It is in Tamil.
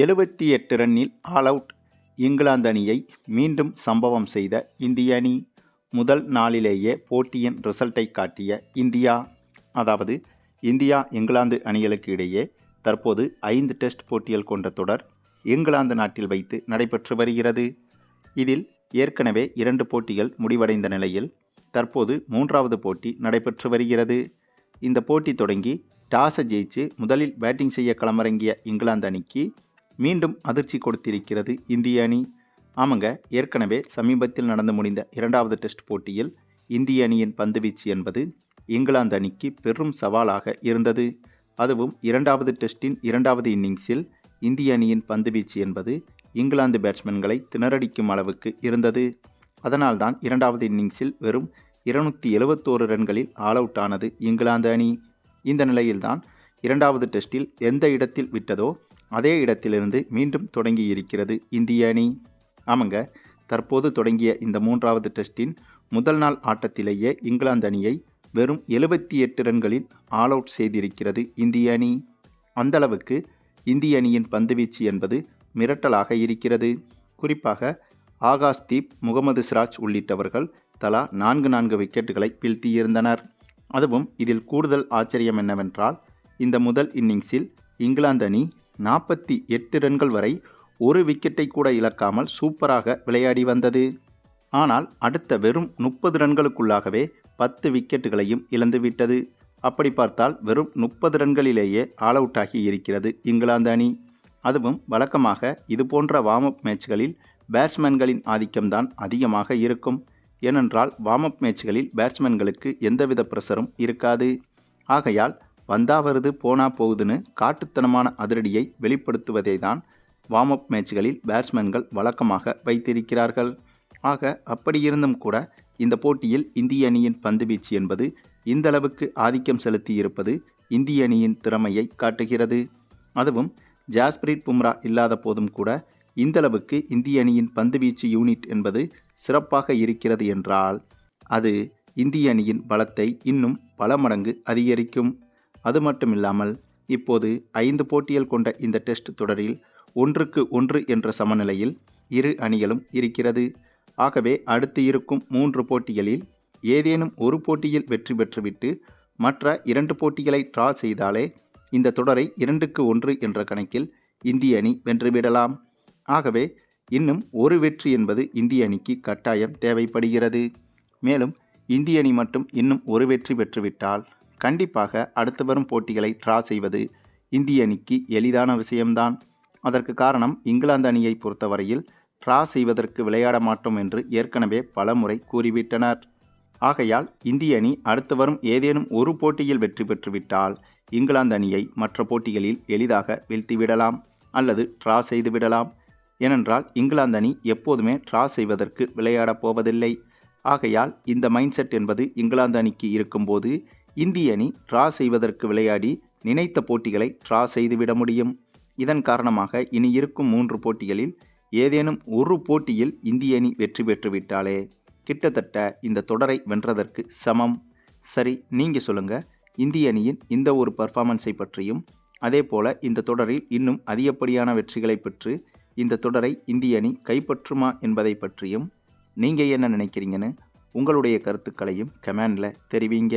எழுபத்தி எட்டு ரன்னில் ஆல் அவுட் இங்கிலாந்து அணியை மீண்டும் சம்பவம் செய்த இந்திய அணி. முதல் நாளிலேயே போட்டியின் ரிசல்ட்டை காட்டிய இந்தியா. அதாவது இந்தியா இங்கிலாந்து அணிகளுக்கு இடையே தற்போது ஐந்து டெஸ்ட் போட்டிகள் கொண்ட தொடர் இங்கிலாந்து நாட்டில் வைத்து நடைபெற்று வருகிறது. இதில் ஏற்கனவே இரண்டு போட்டிகள் முடிவடைந்த நிலையில் தற்போது மூன்றாவது போட்டி நடைபெற்று வருகிறது. இந்த போட்டி தொடங்கி டாஸை ஜெயிச்சு முதலில் பேட்டிங் செய்ய களமிறங்கிய இங்கிலாந்து அணிக்கு மீண்டும் அதிர்ச்சி கொடுத்திருக்கிறது இந்திய அணி. ஆமாங்க ஏற்கனவே சமீபத்தில் நடந்து முடிந்த இரண்டாவது டெஸ்ட் போட்டியில் இந்திய அணியின் பந்துவீச்சு என்பது இங்கிலாந்து அணிக்கு பெரும் சவாலாக இருந்தது. அதுவும் இரண்டாவது டெஸ்டின் இரண்டாவது இன்னிங்ஸில் இந்திய அணியின் பந்துவீச்சு என்பது இங்கிலாந்து பேட்ஸ்மேன்களை திணறடிக்கும் அளவுக்கு இருந்தது. அதனால்தான் இரண்டாவது இன்னிங்ஸில் வெறும் இருநூற்றி எழுபத்தோரு ரன்களில் ஆல் அவுட் ஆனது இங்கிலாந்து அணி. இந்த நிலையில்தான் இரண்டாவது டெஸ்டில் எந்த இடத்தில் விட்டதோ அதே இடத்திலிருந்து மீண்டும் தொடங்கி இருக்கிறது இந்திய அணி. ஆமாங்க தற்போது தொடங்கிய இந்த மூன்றாவது டெஸ்டின் முதல் நாள் ஆட்டத்திலேயே இங்கிலாந்து அணியை வெறும் எழுபத்தி எட்டு ரன்களில் ஆல் அவுட் செய்திருக்கிறது இந்திய அணி. அந்தளவுக்கு இந்திய அணியின் பந்துவீச்சு என்பது மிரட்டலாக இருக்கிறது. குறிப்பாக ஆகாஷ்தீப் முகமது சிராஜ் உள்ளிட்டவர்கள் தலா நான்கு நான்கு விக்கெட்டுகளை வீழ்த்தியிருந்தனர். அதுவும் இதில் கூடுதல் ஆச்சரியம் என்னவென்றால் இந்த முதல் இன்னிங்ஸில் இங்கிலாந்து அணி நாற்பத்தி எட்டு ரன்கள் வரை ஒரு விக்கெட்டை கூட இழக்காமல் சூப்பராக விளையாடி வந்தது. ஆனால் அடுத்த வெறும் முப்பது ரன்களுக்குள்ளாகவே பத்து விக்கெட்டுகளையும் இழந்துவிட்டது அப்படி பார்த்தால் வெறும் முப்பது ரன்களிலேயே ஆல் அவுட் ஆகி இருக்கிறது இங்கிலாந்து அணி. அதுவும் வழக்கமாக இது போன்ற வார்ம் அப் மேட்ச்களில் பேட்ஸ்மேன்களின் ஆதிக்கம்தான் அதிகமாக இருக்கும். ஏனென்றால் வார்ம் அப் மேட்ச்களில் பேட்ஸ்மேன்களுக்கு எந்தவித ப்ரெஷரும் இருக்காது. ஆகையால் வந்தா வருது போனா போகுதுன்னு காட்டுத்தனமான அதிரடியை வெளிப்படுத்துவதை தான் வார்ம் அப் மேட்ச்களில் பேட்ஸ்மேன்கள் வழக்கமாக வைத்திருக்கிறார்கள். ஆக அப்படியிருந்தும் கூட இந்த போட்டியில் இந்திய அணியின் பந்து வீச்சு என்பது இந்தளவுக்கு ஆதிக்கம் செலுத்தி இருப்பது இந்திய அணியின் திறமையை காட்டுகிறது. அதுவும் ஜாஸ்பிரீத் பும்ரா இல்லாத போதும் கூட இந்தளவுக்கு இந்திய அணியின் பந்து வீச்சு யூனிட் என்பது சிறப்பாக இருக்கிறது என்றால் அது இந்திய அணியின் பலத்தை இன்னும் பல மடங்கு அதிகரிக்கும். அது மட்டும் இல்லாமல் இப்போது ஐந்து போட்டிகள் கொண்ட இந்த டெஸ்ட் தொடரில் ஒன்றுக்கு ஒன்று என்ற சமநிலையில் இரு அணிகளும் இருக்கிறது. ஆகவே அடுத்து இருக்கும் மூன்று போட்டிகளில் ஏதேனும் ஒரு போட்டியில் வெற்றி பெற்றுவிட்டு மற்ற இரண்டு போட்டிகளை ட்ரா செய்தாலே இந்த தொடரை இரண்டுக்கு ஒன்று என்ற கணக்கில் இந்திய அணி வென்றுவிடலாம். ஆகவே இன்னும் ஒரு வெற்றி என்பது இந்திய அணிக்கு கட்டாயம் தேவைப்படுகிறது. மேலும் இந்திய அணி மட்டும் இன்னும் ஒரு வெற்றி பெற்றுவிட்டால் கண்டிப்பாக அடுத்து வரும் போட்டிகளை ட்ரா செய்வது இந்திய அணிக்கு எளிதான விஷயம்தான். அதற்கு காரணம் இங்கிலாந்து அணியை பொறுத்தவரையில் ட்ரா செய்வதற்கு விளையாட மாட்டோம் என்று ஏற்கனவே பலமுறை கூறிவிட்டனர். ஆகையால் இந்திய அணி அடுத்து வரும் ஏதேனும் ஒரு போட்டியில் வெற்றி பெற்றுவிட்டால் இங்கிலாந்து அணியை மற்ற போட்டிகளில் எளிதாக வீழ்த்திவிடலாம் அல்லது ட்ரா செய்துவிடலாம் ஏனென்றால் இங்கிலாந்து அணி எப்போதுமே ட்ரா செய்வதற்கு விளையாடப் போவதில்லை. ஆகையால் இந்த மைண்ட் செட் என்பது இங்கிலாந்து அணிக்கு இருக்கும்போது இந்திய அணி ட்ரா செய்வதற்கு விளையாடி நினைத்த போட்டிகளை ட்ரா செய்துவிட முடியும். இதன் காரணமாக இனி இருக்கும் மூன்று போட்டிகளில் ஏதேனும் ஒரு போட்டியில் இந்திய அணி வெற்றி பெற்றுவிட்டாலே கிட்டத்தட்ட இந்த தொடரை வென்றதற்கு சமம். சரி நீங்கள் சொல்லுங்கள் இந்திய அணியின் இந்த ஒரு பர்ஃபார்மன்ஸை பற்றியும் அதே போல் இந்த தொடரில் இன்னும் அதிகப்படியான வெற்றிகளை பெற்று இந்த தொடரை இந்திய அணி கைப்பற்றுமா என்பதை பற்றியும் நீங்கள் என்ன நினைக்கிறீங்கன்னு உங்களுடைய கருத்துக்களையும் கமெண்டில் தெரிவிங்க.